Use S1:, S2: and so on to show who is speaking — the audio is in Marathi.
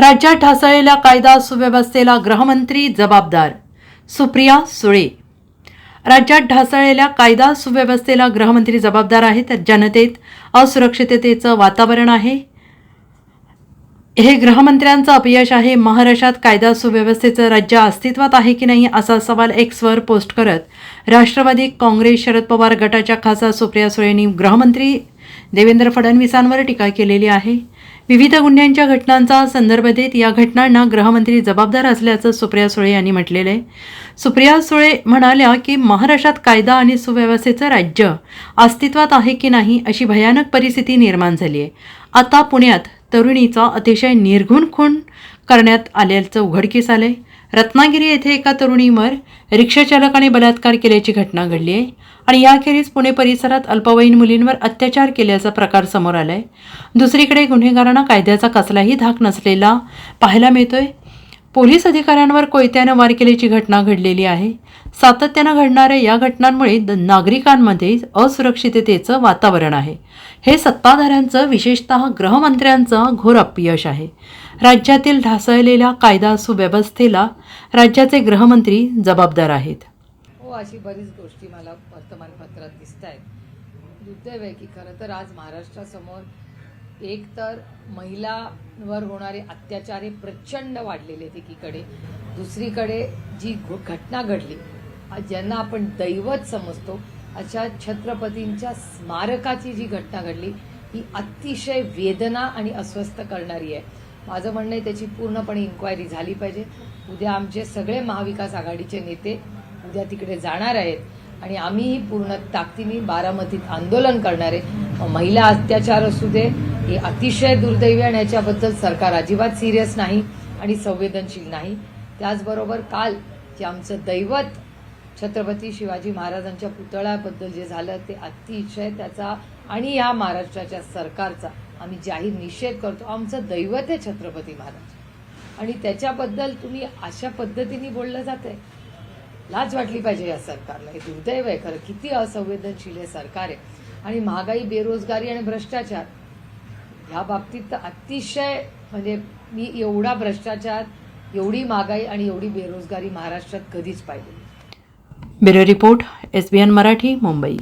S1: राज्यात ढासळलेल्या कायदा सुव्यवस्थेला गृहमंत्री जबाबदार. सुप्रिया सुळे. राज्यात ढासळलेल्या कायदा सुव्यवस्थेला गृहमंत्री जबाबदार आहेत. जनतेत असुरक्षिततेचं वातावरण आहे. हे गृहमंत्र्यांचं अपयश आहे. महाराष्ट्रात कायदा सुव्यवस्थेचं राज्य अस्तित्वात आहे की नाही असा सवाल एक्सवर पोस्ट करत राष्ट्रवादी काँग्रेस शरद पवार गटाच्या खासदार सुप्रिया सुळेंनी गृहमंत्री देवेंद्र फडणवीसांवर टीका केलेली आहे. विविध गुन्ह्यांच्या घटनांचा संदर्भ देत या घटनांना गृहमंत्री जबाबदार असल्याचं सुप्रिया सुळे यांनी म्हटलेलं आहे. सुप्रिया सुळे म्हणाल्या की महाराष्ट्रात कायदा आणि सुव्यवस्थेचं राज्य अस्तित्वात आहे की नाही अशी भयानक परिस्थिती निर्माण झाली आहे. आता पुण्यात तरुणीचा अतिशय निर्घुण खून करण्यात आल्याचं उघडकीस आलंय. रत्नागिरी येथे एका तरुणीवर रिक्षाचालकाने बलात्कार केल्याची घटना घडली आहे आणि याखेरीज पुणे परिसरात अल्पवयीन मुलींवर अत्याचार केल्याचा प्रकार समोर आलाय. दुसरीकडे गुन्हेगारांना कायद्याचा कसलाही धाक नसलेला पाहायला मिळतोय. पोलीस अधिकाऱ्यांवर कोयत्यानं वार केल्याची घटना घडलेली आहे. सातत्यानं घडणाऱ्या या घटनांमुळे नागरिकांमध्ये असुरक्षिततेचं वातावरण आहे. हे सत्ताधाऱ्यांचं विशेषतः गृहमंत्र्यांचं घोर अपयश आहे. राज्यातील ढासळलेल्या कायदा सुव्यवस्थेला राज्याचे गृहमंत्री जबाबदार आहेत.
S2: हो अशी बरीच गोष्टी मला वर्तमानपत्रात दिसत आहेत दुर्दैव आहे की खरं तर आज महाराष्ट्रासमोर एक तर महिलांवर होणारे अत्याचार हे प्रचंड वाढलेले आहेत एकीकडे. दुसरीकडे जी घटना घडली ज्यांना आपण दैवत समजतो अशा छत्रपतींच्या स्मारकाची जी घटना घडली ही अतिशय वेदना आणि अस्वस्थ करणारी आहे. माझं म्हणणं आहे त्याची पूर्णपणे इन्क्वायरी झाली पाहिजे. उद्या आमचे सगळे महाविकास आघाडीचे नेते उद्या तिकडे जाणार आहेत आणि आम्हीही पूर्ण ताकदीने बारामतीत आंदोलन करणार आहे. महिला अत्याचार असू दे हे अतिशय दुर्दैवी आणि याच्याबद्दल सरकार अजिबात सिरियस नाही आणि संवेदनशील नाही. त्याचबरोबर काल जे आमचं दैवत छत्रपती शिवाजी महाराजांच्या पुतळ्याबद्दल जे झालं ते अतिशय त्याचा आणि या महाराष्ट्राच्या सरकारचा आम्ही जाहीर निषेध करतो. आमचं दैवत आहे छत्रपती महाराज. आणि त्याच्याबद्दल तुम्ही अशा पद्धतीने बोललं जात आहे लाज वाटली पाहिजे या सरकारला. हे दुर्दैव आहे खरं. किती असंवेदनशील हे सरकार आहे. आणि महागाई बेरोजगारी आणि भ्रष्टाचार ह्या बाबतीत तर अतिशय म्हणजे मी एवढा भ्रष्टाचार एवढी महागाई आणि एवढी बेरोजगारी महाराष्ट्रात कधीच पाहिली
S1: bureau report S B N Marathi Mumbai.